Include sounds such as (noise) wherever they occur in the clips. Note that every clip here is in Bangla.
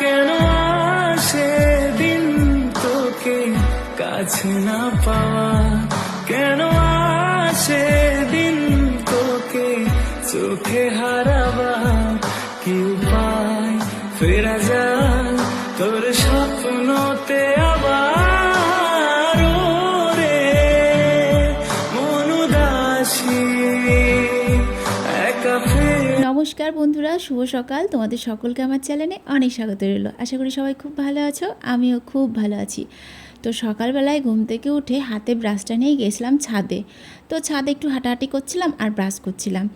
কেন আসে দিন তোকে? কাছে না পাওয়া কেন আসে দিন তোকে? চোখে হারাবা কি উপায় ফেরা যায় নমস্কার বন্ধুরা, শুভ সকাল। তোমাদের সকলকে আমার চ্যানেলে অনেক স্বাগত রইল। আশা করি সবাই খুব ভালো আছো, আমিও খুব ভালো আছি। তো সকালবেলায় ঘুম থেকে উঠে হাতে ব্রাশটা নিয়ে গেছিলাম ছাদে। তো ছাদে একটু হাঁটাহাঁটি করছিলাম আর ব্রাশ করছিলাম।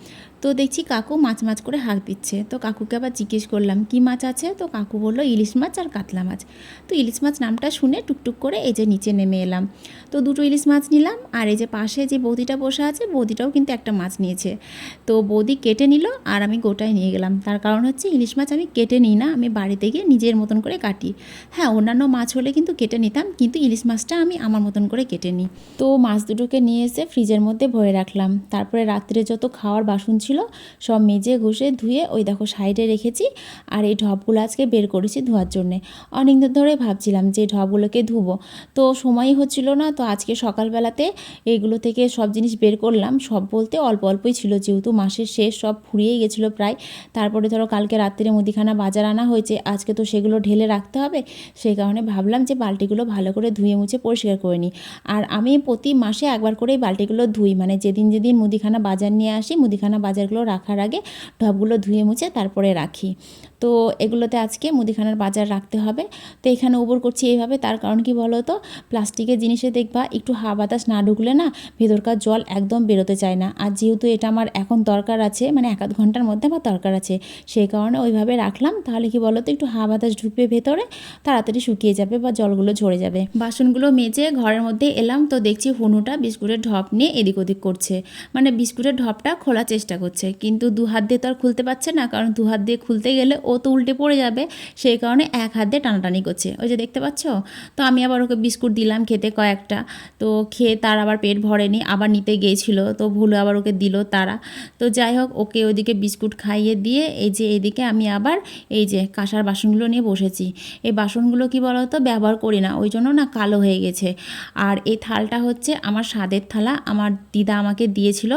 তো দেখছি কাকু মাছ মাছ করে হাঁক দিচ্ছে। তো কাকুকে আবার জিজ্ঞেস করলাম, কি মাছ আছে? তো কাকু বলল, ইলিশ মাছ আর কাতলা মাছ। তো ইলিশ মাছ নামটা শুনে টুকটুক করে এই যে নিচে নেমে এলাম। তো দুটো ইলিশ মাছ নিলাম আর এই যে পাশে যে বৌদিটা বসে আছে, বৌদিটাও কিন্তু একটা মাছ নিয়েছে। তো বৌদি কেটে নিল আর আমি গোটায় নিয়ে গেলাম। তার কারণ হচ্ছে ইলিশ মাছ আমি কেটে নিই না, আমি বাড়িতে গিয়ে নিজের মতন করে কাটি। হ্যাঁ অন্যান্য মাছ হলে কিন্তু কেটে নিতাম, কিন্তু ইলিশ মাছটা আমি আমার মতন করে কেটে নিই। তো মাছ দুটোকে নিয়ে এসে ফ্রিজের মধ্যে ভরে রাখলাম। তারপরে রাত্রে যত খাওয়ার বাসন ছিল, সব মেজে ঘষে ধুয়ে ওই দেখো সাইডে রেখেছি আর এই ঢপগুলো আজকে বের করেছি ধোয়ার জন্যে। অনেক দিন ধরে ভাবছিলাম যে ঢপগুলোকে ধুবো। তো সময়ই হচ্ছিল না, তো আজকে সকালবেলাতে এইগুলো থেকে সব জিনিস বের করলাম। সব বলতে অল্প অল্পই ছিল যেহেতু মাসের শেষ, সব ফুরিয়েই গেছিল প্রায়। তারপরে ধরো কালকে রাত্রে মুদিখানা বাজার আনা হয়েছে, আজকে তো সেগুলো ঢেলে রাখতে হবে। সেই কারণে ভাবলাম যে বালতিগুলো ভালো করে ধুয়ে মুছে পরিষ্কার করে নিই। আর আমি প্রতি মাসে একবার করেই বালতিগুলো ধুই। মানে যেদিন যেদিন মুদিখানা বাজার নিয়ে আসি, মুদিখানা বাজারগুলো রাখার আগে ঢপগুলো ধুয়ে মুছে তারপরে রাখি। তো এগুলোতে আজকে মুদিখানার বাজার রাখতে হবে। তো এখানে উপর করছি এইভাবে, তার কারণ কি বলো তো প্লাস্টিকের জিনিসে দেখবা, একটু হাওয়া বাতাস না ঢুকলে না ভেতরকার জল একদম বেরোতে চায় না। আর যেহেতু এটা আমার এখন দরকার আছে মানে এক আধ ঘণ্টার মধ্যে আমার দরকার আছে, সেই কারণে ওইভাবে রাখলাম। তাহলে কি বলো তো একটু হাওয়া বাতাস ঢুকবে ভেতরে, তাড়াতাড়ি শুকিয়ে যাবে বা জলগুলো ঝরে যাবে। বাসনগুলো মেজে ঘরের মধ্যে এলাম, তো দেখছি হুনুটা বিস্কুটের ঢপ নিয়ে এদিক ওদিক করছে। মানে বিস্কুটের ঢপটা খোলার চেষ্টা করছে, কিন্তু দু হাত দিয়ে তো আর খুলতে পারছে না, কারণ দু হাত দিয়ে খুলতে গেলে ও তো উল্টে পড়ে যাবে, সেই কারণে এক হাত দিয়ে টানাটানি করছে। ওই যে দেখতে পাচ্ছ? তো আমি আবার ওকে বিস্কুট দিলাম খেতে কয়েকটা। তো খেয়ে তার আবার পেট ভরেনি, আবার নিতে গিয়েছিল। তো ভুলে আবার ওকে দিল তারা। তো যাই হোক, ওকে ওইদিকে বিস্কুট খাইয়ে দিয়ে এই যে এইদিকে আমি আবার এই যে কাঁসার বাসনগুলো নিয়ে বসেছি। এই বাসনগুলো কি বলো তো ব্যবহার করি না, ওই জন্য না কালো হয়ে গেছে। আর এই থালটা হচ্ছে আমার স্বাদের থালা। আমার দিদা আমাকে দিয়েছিল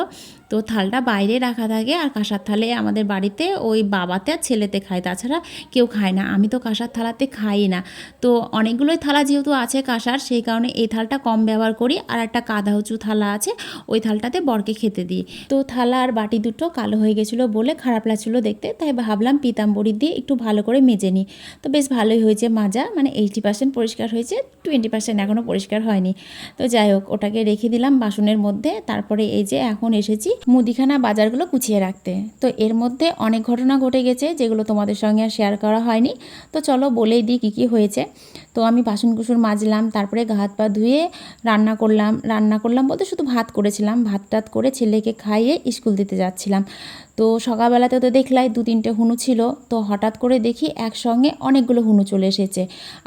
তো থালটা বাইরে রাখা থাকে আর কাঁসার থালে আমাদের বাড়িতে ওই বাবাতে আর ছেলেতে খায়, তাছাড়া কেউ খায় না। আমি তো কাঁসার থালাতে খাই না। তো অনেকগুলোই থালা যেহেতু আছে কাঁসার, সেই কারণে এই থালটা কম ব্যবহার করি আর একটা কাদা উঁচু থালা আছে, ওই থালটাতে বরকে খেতে দিই। তো থালা আর বাটি দুটো কালো হয়ে গেছিল বলে খারাপ লাগছিল দেখতে, তাই ভাবলাম পিতাম্বরি দিয়ে একটু ভালো করে মেজে নিই। তো বেশ ভালোই হয়েছে মাজা মানে এইটি পার্সেন্ট পরিষ্কার হয়েছে, টোয়েন্টি পার্সেন্ট এখনও পরিষ্কার হয়নি। তো যাই হোক, ওটাকে রেখে দিলাম বাসনের মধ্যে, তারপরে এই যে এখন এসেছি মুদিখানা বাজারগুলো গুছিয়ে রাখতে। তো এর মধ্যে অনেক ঘটনা ঘটে গেছে যেগুলো তোমাদের সঙ্গে আর শেয়ার করা হয়নি। তো চলো বলেই দিই কী কী হয়েছে। তো আমি বাসন কুসুর মাজলাম, তারপরে গা হাত পা ধুয়ে রান্না করলাম। রান্না করলাম বলতে শুধু ভাত করেছিলাম। ভাত টাত করে ছেলেকে খাইয়ে স্কুল দিতে যাচ্ছিলাম। তো সকালবেলাতে তো দেখলাই দু তিনটে হুনু ছিল। তো হঠাৎ করে দেখি একসঙ্গে অনেকগুলো হুনু চলে এসেছে।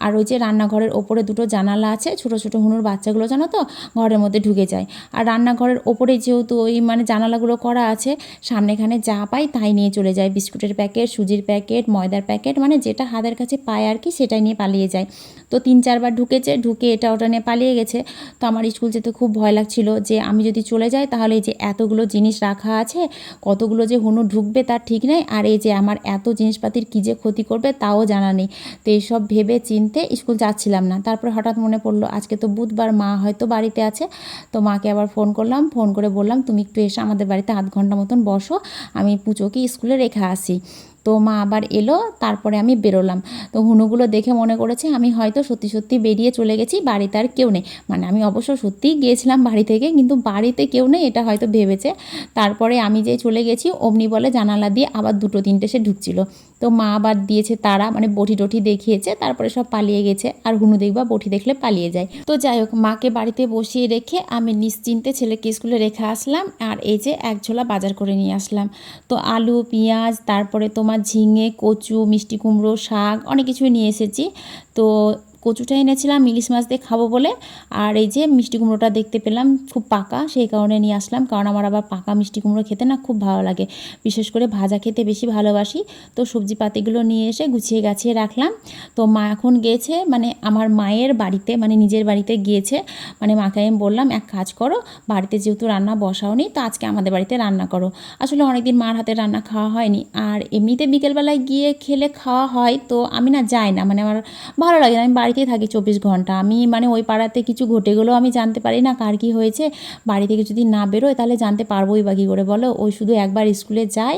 আর ওই যে রান্নাঘরের ওপরে দুটো জানালা আছে, ছোট ছোট হুনুর বাচ্চাগুলো জানো তো, ঘরের মধ্যে ঢুকে যায়। আর রান্নাঘরের ওপরে যেহেতু ওই মানে জানালাগুলো করা আছে, সামনেখানে যা পাই তাই নিয়ে চলে যায়। বিস্কুটের প্যাকেট, সুজির প্যাকেট, ময়দার প্যাকেট মানে যেটা হাতের কাছে পায় আর কি সেটাই নিয়ে পালিয়ে যায়। তো তিন, চারবার ঢুকেছে, ঢুকে এটা ওটা নিয়ে পালিয়ে গেছে। তো আমার স্কুল যেতে খুব ভয় লাগছিল যে আমি যদি চলে যাই তাহলে এই যে এতগুলো জিনিস রাখা আছে, কতগুলো যে হুনু ঢুকবে তার ঠিক নেই। আর এই যে আমার এত জিনিসপাতির কী যে ক্ষতি করবে তাও জানা নেই। তো এইসব ভেবে চিনতে স্কুল যাচ্ছিলাম না। তারপরে হঠাৎ মনে পড়ল, আজকে তো বুধবার, মা হয়তো বাড়িতে আছে। তো মাকে আবার ফোন করলাম, ফোন করে বললাম, তুমি একটু এসে আমাদের বাড়িতে আধ ঘণ্টা মতন বসো। আমি পুজোকে স্কুলে রেখে আসি। তো মা আবার এলো, তারপরে আমি বেরোলাম। তো হুনুগুলো দেখে মনে করেছে আমি হয়তো সত্যি সত্যি বেরিয়ে চলে গেছি, বাড়িতে আর কেউ নেই। মানে আমি অবশ্য সত্যিই গিয়েছিলাম বাড়ি থেকে, কিন্তু বাড়িতে কেউ নেই, এটা হয়তো ভেবেছে। তারপরে আমি যে চলে গেছি, অমনি বলে জানালা দিয়ে আবার দুটো তিনটে সে ঢুকছিল। তো মা বাদ দিয়েছে তারা মানে বটি টটি দেখিয়েছে, তারপরে সব পালিয়ে গেছে। আর হুনু দেখবা বটি দেখলে পালিয়ে যায়। তো যাই হোক, মাকে বাড়িতে বসিয়ে রেখে আমি নিশ্চিন্তে ছেলেকে স্কুলে রেখে আসলাম। আর এই যে এক ঝোলা বাজার করে নিয়ে আসলাম। তো আলু, পেঁয়াজ, তারপরে তোমার ঝিঙে, কচু, মিষ্টি কুমড়ো, শাক, অনেক কিছুই নিয়ে এসেছি। তো কচুটা এনেছিলাম, ইলিশ মাছ দিয়ে খাব বলে। আর এই যে মিষ্টি কুমড়োটা দেখতে পেলাম, খুব পাকা, সেই কারণে নিয়ে আসলাম। কারণ আমার আবার পাকা মিষ্টি কুমড়ো খেতে না খুব ভালো লাগে। বিশেষ করে ভাজা খেতে বেশি ভালোবাসি। তো সবজি পাতিগুলো নিয়ে এসে গুছিয়ে গাছিয়ে রাখলাম। তো মা এখন গিয়েছে মানে আমার মায়ের বাড়িতে মানে নিজের বাড়িতে গিয়েছে। মানে মাকে আমি বললাম, এক কাজ করো, বাড়িতে যেহেতু রান্না বসাওনি তো আজকে আমাদের বাড়িতে রান্না করো। আসলে অনেকদিন মার হাতে রান্না খাওয়া হয়নি। আর এমনিতে বিকেলবেলায় গিয়ে খেলে খাওয়া হয়, তো আমি না যাই না। মানে আমার ভালো লাগে না। আমি বাড়িতেই থাকি চব্বিশ ঘণ্টা। আমি মানে ওই পাড়াতে কিছু ঘটে গেলেও আমি জানতে পারি না কার কী হয়েছে। বাড়ি থেকে যদি না বেরোয় তাহলে জানতে পারবোই বা কী করে বলো? ওই শুধু একবার স্কুলে যাই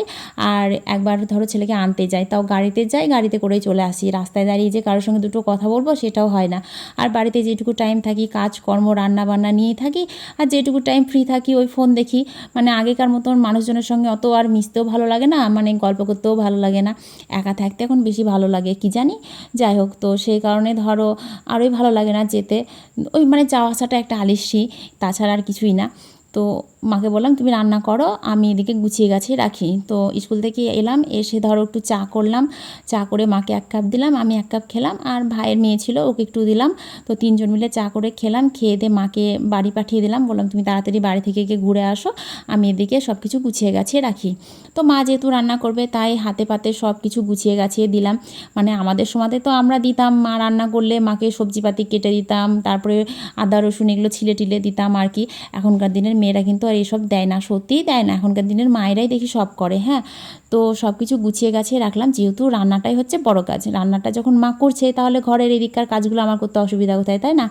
আর একবার ধরো ছেলেকে আনতে যাই। তাও গাড়িতে যাই, গাড়িতে করেই চলে আসি। রাস্তায় দাঁড়িয়ে যে কারোর সঙ্গে দুটো কথা বলব সেটাও হয় না। আর বাড়িতে যেটুকু টাইম থাকি, কাজকর্ম রান্না বান্না নিয়েই থাকি। আর যেটুকু টাইম ফ্রি থাকি, ওই ফোন দেখি। মানে আগেকার মতন মানুষজনের সঙ্গে অত আর মিশতেও ভালো লাগে না মানে গল্প করতেও ভালো লাগে না। একা থাকতে এখন বেশি ভালো লাগে, কি জানি? যাই হোক, তো সেই কারণে ধরো আরোই ভালো লাগে না যেতে। ওই মানে যাওয়া আসাটা একটা আলিসি তাছাড়া আর কিছুই না। তো মাকে বললাম, তুমি রান্না করো, আমি এদিকে গুছিয়ে গাছিয়ে রাখি। তো স্কুল থেকে এলাম, এসে ধরো একটু চা করলাম। চা করে মাকে এক কাপ দিলাম, আমি এক কাপ খেলাম, আর ভাইয়ের মেয়ে ছিল, ওকে একটু দিলাম। তো তিনজন মিলে চা করে খেলাম, খেয়ে দিয়ে মাকে বাড়ি পাঠিয়ে দিলাম। বললাম, তুমি তাড়াতাড়ি বাড়ি থেকে গিয়ে ঘুরে আসো, আমি এদিকে সব কিছু গুছিয়ে গাছিয়ে রাখি। তো মা যেহেতু রান্না করবে, তাই হাতে পাতে সব কিছু গুছিয়ে গাছিয়ে দিলাম। মানে আমাদের সময়তে তো আমরা দিতাম, মা রান্না করলে মাকে সবজিপাতি কেটে দিতাম, তারপরে আদা, রসুন এগুলো ছিলে টিলে দিতাম আর কি। এখনকার দিনের মেয়েরা কিন্তু আর এসব দেয় না, সত্যিই দেয় না। এখনকার দিনের মায়েরাই দেখি সব করে হ্যাঁ? তো সব কিছু গুছিয়ে গাছিয়ে রাখলাম, যেহেতু রান্নাটাই হচ্ছে বড় কাজ। রান্নাটা যখন মা করছে, তাহলে ঘরের এদিককার কাজগুলো আমার করতে অসুবিধা কোথায়, তাই না?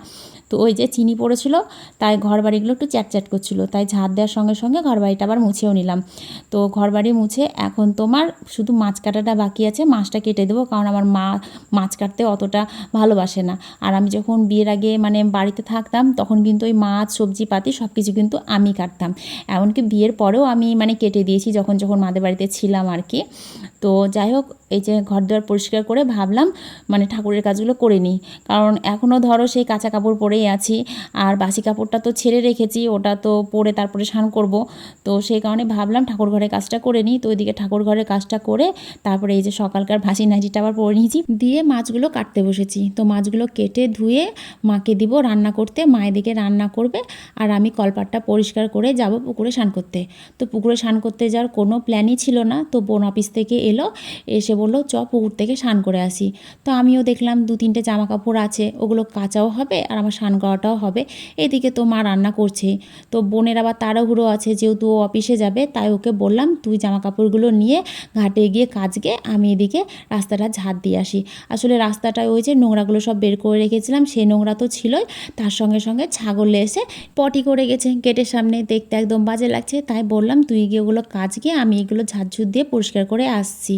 তো ওই যে চিনি পড়েছিল, তাই ঘর বাড়িগুলো একটু চ্যাটচ্যাট করছিল, তাই ঝাড় দেওয়ার সঙ্গে সঙ্গে ঘর বাড়িটা আবার মুছেও নিলাম। তো ঘর বাড়ি মুছে এখন তোমার শুধু মাছ কাটাটা বাকি আছে, মাছটা কেটে দেবো, কারণ আমার মা মাছ কাটতে অতটা ভালোবাসে না। আর আমি যখন বিয়ের আগে মানে বাড়িতে থাকতাম, তখন কিন্তু ওই মাছ সবজি পাতি সব কিছু কিন্তু আমি কাটতাম। এমনকি বিয়ের পরেও আমি মানে কেটে দিয়েছি যখন যখন মাদের বাড়িতে ছিলাম আর কি। তো যাই হোক, এই যে ঘর দুয়ার পরিষ্কার করে ভাবলাম মানে ঠাকুরের কাজগুলো করে নিই। কারণ এখনও ধরো সেই কাঁচা কাপড় পরেই আছি। আর বাসি কাপড়টা তো ছেড়ে রেখেছি, ওটা তো পরে তারপরে স্নান করব। তো সেই কারণে ভাবলাম ঠাকুর ঘরের কাজটা করে নিই। তো ওইদিকে ঠাকুর ঘরের কাজটা করে তারপরে এই যে সকালকার ভাসি নাজিটা আবার পরে নিয়েছি। দিয়ে মাছগুলো কাটতে বসেছি। তো মাছগুলো কেটে ধুয়ে মাকে দিব রান্না করতে। মায়ের দিকে রান্না করবে আর আমি কলপাটটা পরিষ্কার করে যাব পুকুরে স্নান করতে। তো পুকুরে স্নান করতে যাওয়ার কোনো প্ল্যানই ছিল না। তো বোন অফিস থেকে এলো, এসে বলল, চ পুকুর থেকে স্নান করে আসি। তো আমিও দেখলাম দু তিনটে জামা কাপড় আছে, ওগুলো কাচাও হবে আর আমার স্নান করাটাও হবে। এদিকে তো মা রান্না করছে। তো বোনের আবার তাড়াহুড়ো আছে, যেহেতু ও অফিসে যাবে, তাই ওকে বললাম, তুই জামা কাপড়গুলো নিয়ে ঘাটে গিয়ে কাচগে আমি এদিকে রাস্তাটা ঝাড় দিয়ে আসি। আসলে রাস্তাটায় ওই যে নোংরাগুলো সব বের করে রেখেছিলাম সেই নোংরা তো ছিলই। তার সঙ্গে সঙ্গে ছাগল এসে পটি করে গেছে, গেটের সামনে দেখতে একদম বাজে লাগছে, তাই বললাম তুই গিয়ে ওগুলো কাজ গিয়ে আমি এগুলো ঝাড়ঝুড় দিয়ে পরিষ্কার করে আসছি।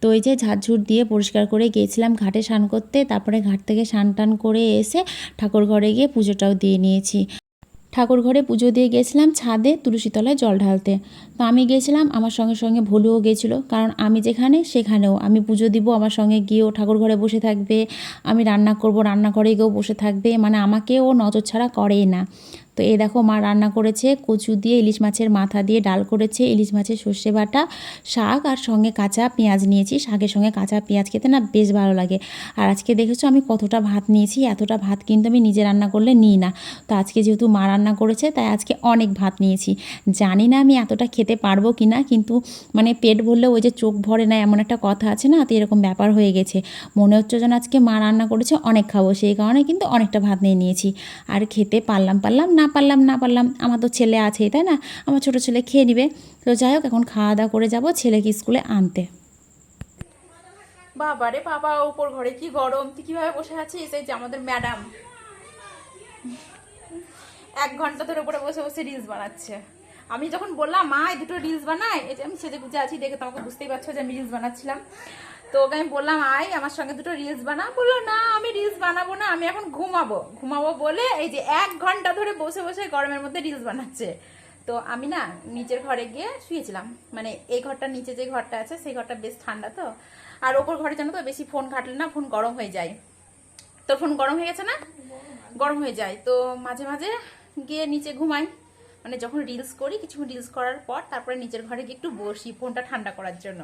তো এই যে ঝাড়ঝুড় দিয়ে পরিষ্কার করে গিয়েছিলাম ঘাটে স্নান করতে, তারপরে ঘাট থেকে স্নান টান করে এসে ঠাকুর ঘরে গিয়ে পুজোটাও দিয়ে নিয়েছি। ঠাকুর ঘরে পুজো দিয়ে গেছিলাম ছাদে তুলসী তলায় জল ঢালতে। তো আমি গেছিলাম আমার সঙ্গে সঙ্গে ভুলুও গেছিল কারণ আমি যেখানে সেখানেও আমি পুজো দিব, আমার সঙ্গে গিয়েও ঠাকুর ঘরে বসে থাকবে, আমি রান্না করব রান্না ঘরে গিয়েও বসে থাকবে মানে আমাকে ও নজর ছাড়া করেই না। তো এই দেখো মা রান্না করেছে, কচু দিয়ে ইলিশ মাছের মাথা দিয়ে ডাল করেছে, ইলিশ মাছের সর্ষে বাটা, শাক আর সঙ্গে কাঁচা পেঁয়াজ নিয়েছি। শাকের সঙ্গে কাঁচা পেঁয়াজ খেতে না বেশ ভালো লাগে। আর আজকে দেখেছ আমি কতটা ভাত নিয়েছি, এতটা ভাত কিন্তু আমি নিজে রান্না করলে নিই না। তো আজকে যেহেতু মা রান্না করেছে, তাই আজকে অনেক ভাত নিয়েছি। জানি না আমি এতটা খেতে পারব কি না, কিন্তু মানে পেট ভরলে ওই যে চোখ ভরে না এমন একটা কথা আছে না, তো এরকম ব্যাপার হয়ে গেছে। মনে হচ্ছে যেন আজকে মা রান্না করেছে, অনেক খাব। সেই কারণে কিন্তু অনেকটা ভাত নিয়ে নিয়েছি। আর খেতে পারলাম পারলাম না পারলাম, না পারলাম, আমার তো ছেলে আছেই, তাই না? আমার ছোটো ছেলে খেয়ে নিবে। তো যাই হোক, এখন খাওয়া দাওয়া করে যাব ছেলেকে স্কুলে আনতে। বাবা রে বাবা উপর ঘরে কি গরম? তুই কীভাবে বসে আছিস? এই যে আমাদের ম্যাডাম। এক ঘণ্টা ধরে উপরে বসে বসে রিলস বানাচ্ছে। আমি যখন বললাম, মা, এই দুটো রিলস বানাই এই যে আমি সেজে গুজে আছি দেখে তোমাকে বুঝতেই পারছ যে আমি রিলস বানাচ্ছিলাম। তো ওকে আমি বললাম আই আমার সঙ্গে দুটো রিলস বানা। বলল, না, আমি রিলস বানাবো না, আমি এখন ঘুমাবো। ঘুমাবো বলে এই যে এক ঘণ্টা ধরে বসে বসে গরমের মধ্যে রিলস বানাচ্ছে। তো আমি না নিচের ঘরে গিয়ে শুয়েছিলাম। মানে এই ঘরটার নিচে যে ঘরটা আছে, সেই ঘরটা বেশ ঠান্ডা তো। আর ওপর ঘরে জানো তো, বেশি ফোন ঘাটলে না ফোন গরম হয়ে যায়। তোর ফোন গরম হয়ে গেছে না? গরম হয়ে যায়। তো মাঝে মাঝে গিয়ে নিচে ঘুমাই। মানে যখন রিলস করি, কিছুক্ষণ রিলস করার পর তারপরে নিচের ঘরে গিয়ে একটু বসি ফোনটা ঠান্ডা করার জন্য।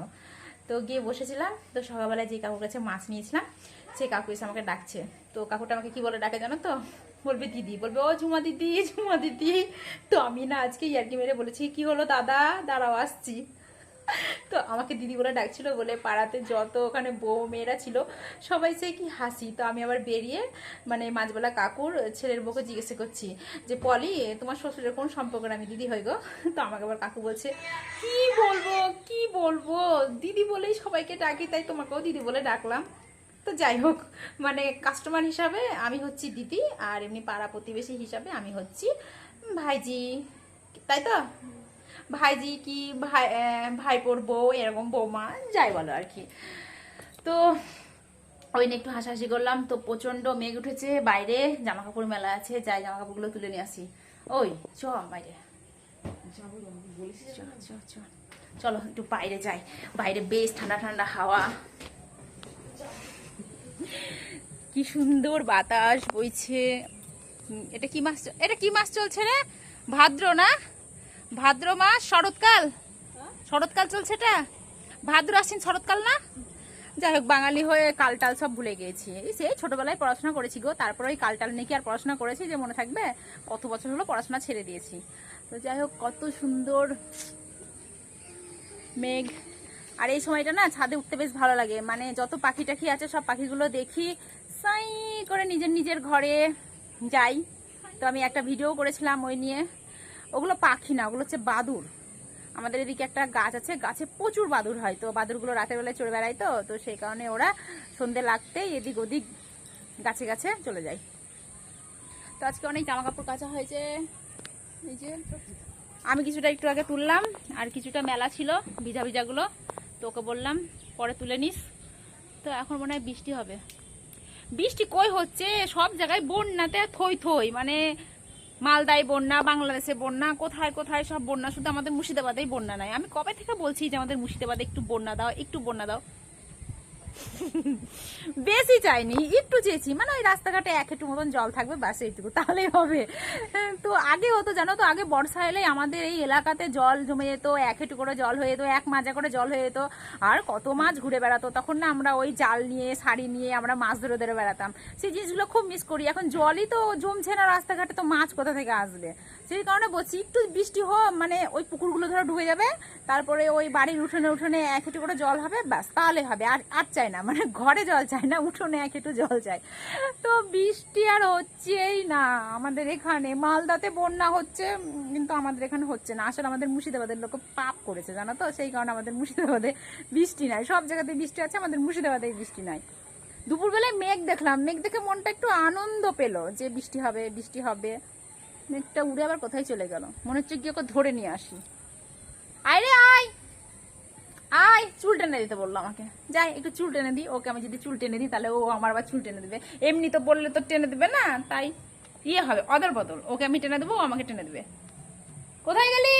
তো গিয়ে বসেছিলাম, তো সকালবেলায় যে কাকুর কাছে মাছ নিয়েছিলাম, সে কাকু এসে আমাকে ডাকছে। তো কাকুটা আমাকে কি বলে ডাকে জানো তো? বলবে, দিদি। বলবে, ও ঝুমা দিদি ঝুমা দিদি। তো আমি না আজকে ইয়ার্কি মেরে বলেছি, কি হলো দাদা? দাঁড়াও, আসছি। তো আমাকে দিদি বলে ডাকছিল, বলে পাড়াতে যত ওখানে বউ মেয়েরা ছিল, সবাই সে কি হাসি। তো আমি আবার বেরিয়ে মানে মাঝবেলা কাকুর ছেলের বউকে জিজ্ঞেস করছি যে, পলি, তোমার শ্বশুরের কোন সম্পর্ক আমি দিদি হই গো। তো আমাকে আবার কাকু বলছে, কি বলব কি বলব? দিদি বলেই সবাইকে ডাকি তাই তোমাকেও দিদি বলে ডাকলাম। তো যাই হোক মানে কাস্টমার হিসাবে আমি হচ্ছি দিদি আর এমনি পাড়া প্রতিবেশী হিসাবে আমি হচ্ছি ভাইজি। তাই তো? ভাইজি কি ভাই ভাইপোর বউ এরকম বৌমা যাই বলো আর কি। তো ওই নিয়ে একটু হাসাহাসি করলাম তো প্রচণ্ড মেঘ উঠেছে বাইরে জামা কাপড় মেলা আছে যাই জামা কাপড়গুলো তুলে নিয়ে আসি। ওই চ বাইরে। চ, চ, চ। চলো, একটু বাইরে যাই। বাইরে বেশ ঠান্ডা ঠান্ডা হাওয়া। কি সুন্দর বাতাস বইছে। এটা কি মাস এটা কি মাস চলছে রে? ভাদ্র না? ভাদ্র মাস, শরৎকাল। শরৎকাল চলছে এটা? ভাদ্র আসছেন শরৎকাল না? যাই হোক, বাঙালি হয়ে কালটাল সব ভুলে গিয়েছি এই সেই ছোটবেলায় পড়াশোনা করেছি গো। তারপরে ওই কালটাল নিয়ে কি আর পড়াশোনা করেছি যে মনে থাকবে? কত বছর হলো পড়াশোনা ছেড়ে দিয়েছি। তো যাই হোক, কত সুন্দর মেঘ। আর এই সময়টা না ছাদে উঠতে বেশ ভালো লাগে। মানে যত পাখি টাখি আছে, সব পাখিগুলো দেখি, সাই করে নিজের নিজের ঘরে যাই। তো আমি একটা ভিডিও করেছিলাম ওই নিয়ে। ওগুলো পাখি না, ওগুলো হচ্ছে বাদুর। আমাদের এদিকে একটা গাছ আছে, গাছে প্রচুর বাদুর হয়। তো বাদুরগুলো রাতের বেলায় চড়ে বেড়ায় তো তো সেই কারণে ওরা সন্ধে লাগতেই এদিক ওদিক গাছে গাছে চলে যায়। তো আজকে অনেক জামা কাপড় কাচা হয়েছে। আমি কিছুটা একটু আগে তুললাম, আর কিছুটা মেলা ছিল ভিজা ভিজাগুলো তো ওকে বললাম, পরে তুলে নিস। তো এখন মনে হয় বৃষ্টি হবে। বৃষ্টি কই হচ্ছে? সব জায়গায় বন্যাতে থই থই মানে মালদায় বন্যা, বাংলাদেশে বন্যা, কোথায় কোথায় সব বন্যা? শুধু আমাদের মুর্শিদাবাদেই বন্যা নাই। আমি কবে থেকে বলছি যে আমাদের মুর্শিদাবাদে একটু বন্যা দাও, একটু বন্যা দাও? (laughs) বেশি চাইনি, একটু চেয়েছি। মানে ওই রাস্তাঘাটে এক একটু মতন জল থাকবে ব্যাস এইটুকু, তাহলেই হবে। তো আগে হতো, জানো তো, আগে বর্ষা এলে আমাদের এই এলাকাতে জল জমে যেত, এক হেঁটু করে জল হয়ে যেত, এক মাজা করে জল হয়ে যেত। আর কত মাছ ঘুরে বেড়াতো, তখন না আমরা ওই জাল নিয়ে শাড়ি নিয়ে আমরা মাছ ধরে ধরে বেড়াতাম। সেই জিনিসগুলো খুব মিস করি। এখন জলই তো জমছে না রাস্তাঘাটে, তো মাছ কোথা থেকে আসবে? সেই কারণে বলছি, একটু বৃষ্টি হোক মানে ওই পুকুরগুলো ধরো ডুবে যাবে, তারপরে ওই বাড়ির উঠোনে উঠোনে এক হেঁটু করে জল হবে, ব্যাস, তাহলে হবে। আর আর চাই না মানে ঘরে জল চাই না, উঠোনে এক হেঁটু জল চাই। তো বৃষ্টি আর হচ্ছেই না, আমাদের এখানে। মালদাতে বন্যা হচ্ছে, কিন্তু আমাদের এখানে হচ্ছে না। আসলে আমাদের মুর্শিদাবাদের লোক পাপ করেছে, জানো তো? সেই কারণে আমাদের মুর্শিদাবাদে বৃষ্টি নাই। সব জায়গাতে বৃষ্টি আছে, আমাদের মুর্শিদাবাদে বৃষ্টি নাই। দুপুরবেলায় মেঘ দেখলাম। মেঘ দেখে মনটা একটু আনন্দ পেল, যে বৃষ্টি হবে বৃষ্টি হবে। মেঘটা উড়ে আবার কোথায় চলে গেল? মনে হচ্ছে কি ওকে ধরে নিয়ে আসি। আয় রে, আয়! আয়! চুল টেনে দিতে বলল আমাকে। যাই, একটু চুল টেনে দিই। ওকে আমি যদি চুল টেনে দিই, তাহলে ও আমার আবার চুল টেনে দেবে। এমনি তো বললে তো টেনে দেবে না, তাই ইয়ে হবে, অদর বদল। ওকে আমি টেনে দেবো, ও আমাকে টেনে দেবে। কোথায় গেলি?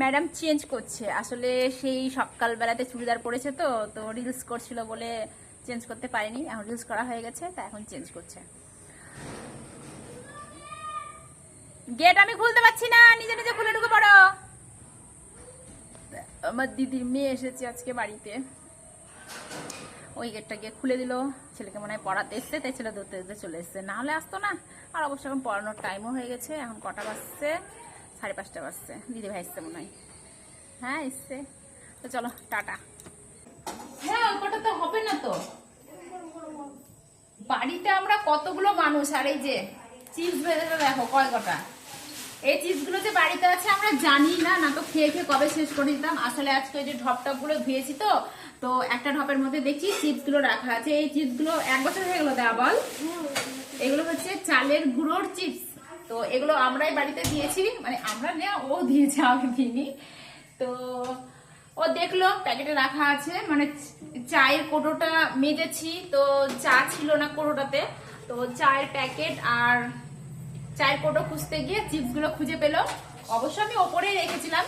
ম্যাডাম চেঞ্জ করছে। আসলে সেই সকালবেলাতে চুড়িদার পরেছে তো তো রিলস করছিল বলে চেঞ্জ করতে পারেনি, এখন রিলস করা হয়ে গেছে, তা এখন চেঞ্জ করছে। গেট আমি খুলতে পারছি না, নিজে নিজে খুলে ঢুকে পড়ো। আমার দিদির মেয়ে এসেছে আজকে বাড়িতে। ওই গেটটা গিয়ে খুলে দিল, ছেলেকে মনে হয় পড়াতে এসছে, তাই ছেলে ধরতে ধরতে চলে এসছে। না হলে আসতো না, আর অবশ্য এখন পড়ানোর টাইমও হয়ে গেছে, এখন কটা বাজছে? সাড়ে পাঁচটা বাজছে। দিদি ভাই এসছে মনে হয়। হ্যাঁ এসছে। তো চলো, টাটা। ওই হবে না তো? বাড়িতে আমরা কতগুলো মানুষ? আর এই যে চিপস ভেজে দেখো, কয় কটা? এই চিপসগুলো যে বাড়িতে আছে আমরা জানি না না তো খেয়ে খেয়ে কবে শেষ করে দিতাম আসলে আজকে যে ঢপ ধুয়েছি তো তো একটা ঢপের মধ্যে দেখছি রাখা আছে। এই চিপসগুলো এক বছর হয়ে গেলো দেওয়া, বল? এগুলো হচ্ছে চালের গুঁড়োর চিপস। তো এগুলো আমরাই বাড়িতে দিয়েছি মানে আমরা না, ও দিয়েছে, আমি দিইনি। তো ও দেখল, প্যাকেটে রাখা আছে মানে চায়ের কোটোটা মেজেছি, তো চা ছিল না কোটোটাতে। তো চায়ের প্যাকেট আর চায়ের কোটো খুঁজতে গিয়ে চিপসগুলো খুঁজে পেল। অবশ্য আমি ওপরেই রেখেছিলাম।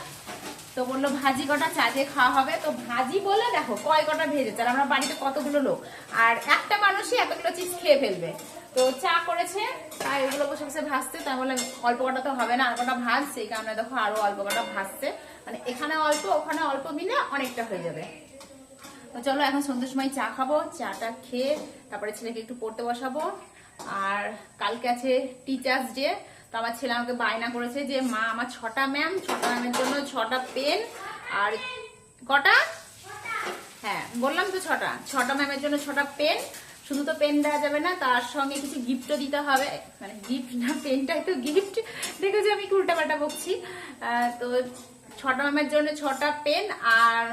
তো বলল, ভাজি কটা চা দিয়ে খাওয়া হবে? তো ভাজি বলে দেখো, কয় কটা ভেজেছে, আর আমরা বাড়িতে কতগুলো লোক। আর একটা মানুষই এতগুলো চিপস খেয়ে ফেলবে। তো চা করেছে তাই ওগুলো বসে বসে ভাজছে। তাই বলে, অল্প কটা তো হবে না, আর কটা ভাজ সেই কারণে দেখো আরও অল্প কটা ভাজছে। মানে এখানে অল্প, ওখানে অল্প মিলে অনেকটা হয়ে যাবে। তো চলো, এখন সন্ধ্যের সময় চা খাব, চাটা খেয়ে তারপরে ছেলেকে একটু পড়তে বসাবো। আর কালকে আছে টিচার্স ডে তো আমার ছেলে আমাকে বায়না করেছে যে, মা, আমার ছটা ম্যাম ছটা ম্যামের জন্য ছটা পেন আর কটা? হ্যাঁ বললাম তো ছটা। ছটা ম্যামের জন্য ছটা পেন শুধু তো পেন দেওয়া যাবে না, তার সঙ্গে কিছু গিফটও দিতে হবে। মানে গিফট না পেনটাই তো গিফট দেখেছি, আমি উল্টা পাল্টা বকছি। তো ছটা ম্যামের জন্য ছটা পেন আর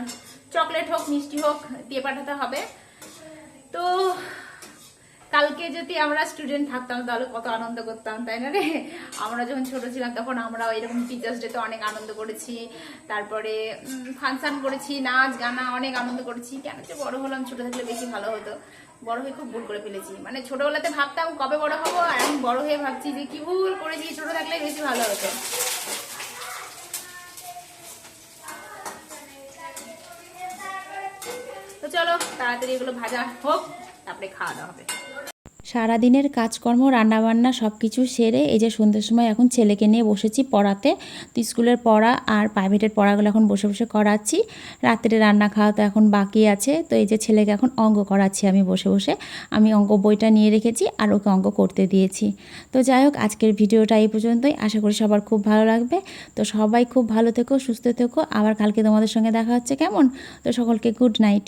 চকলেট হোক, মিষ্টি হোক দিয়ে পাঠাতে হবে। তো কালকে যদি আমরা স্টুডেন্ট থাকতাম, তাহলে কত আনন্দ করতাম, তাই না রে? আমরা যখন ছোট ছিলাম, তখন আমরা এরকম টিচার্স ডেতে অনেক আনন্দ করেছি। তারপরে ফাংশন করেছি, নাচ, গানা অনেক আনন্দ করেছি। কেন যে বড় হলাম, ছোট থাকলে বেশি ভালো হতো। বড় হয়ে খুব ভুল করে ফেলেছি। মানে ছোটবেলাতে ভাবতাম কবে বড় হব, আর এখন বড় হয়ে ভাবছি যে কি ভুল করেছি, ছোট থাকলে বেশি ভালো হতো। চলো, তাড়াতাড়ি এগুলো ভাজা হোক, তারপরে খাওয়া দাওয়া হবে। সারাদিনের কাজকর্ম, রান্নাবান্না সব কিছু সেরে এই যে সন্ধ্যের সময় এখন ছেলেকে নিয়ে বসেছি পড়াতে, তো স্কুলের পড়া আর প্রাইভেটের পড়াগুলো এখন বসে বসে করাচ্ছি। রাত্রে রান্না খাওয়া তো এখন বাকি আছে, তো এই যে ছেলেকে এখন অঙ্ক করাচ্ছি আমি বসে বসে। আমি অঙ্ক বইটা নিয়ে রেখেছি আর ওকে অঙ্ক করতে দিয়েছি। তো যাই হোক, আজকের ভিডিওটা এই পর্যন্তই। আশা করি সবার খুব ভালো লাগবে। তো সবাই খুব ভালো থেকো, সুস্থ থেকো। আবার কালকে তোমাদের সঙ্গে দেখা হচ্ছে কেমন? তো সকলকে গুড নাইট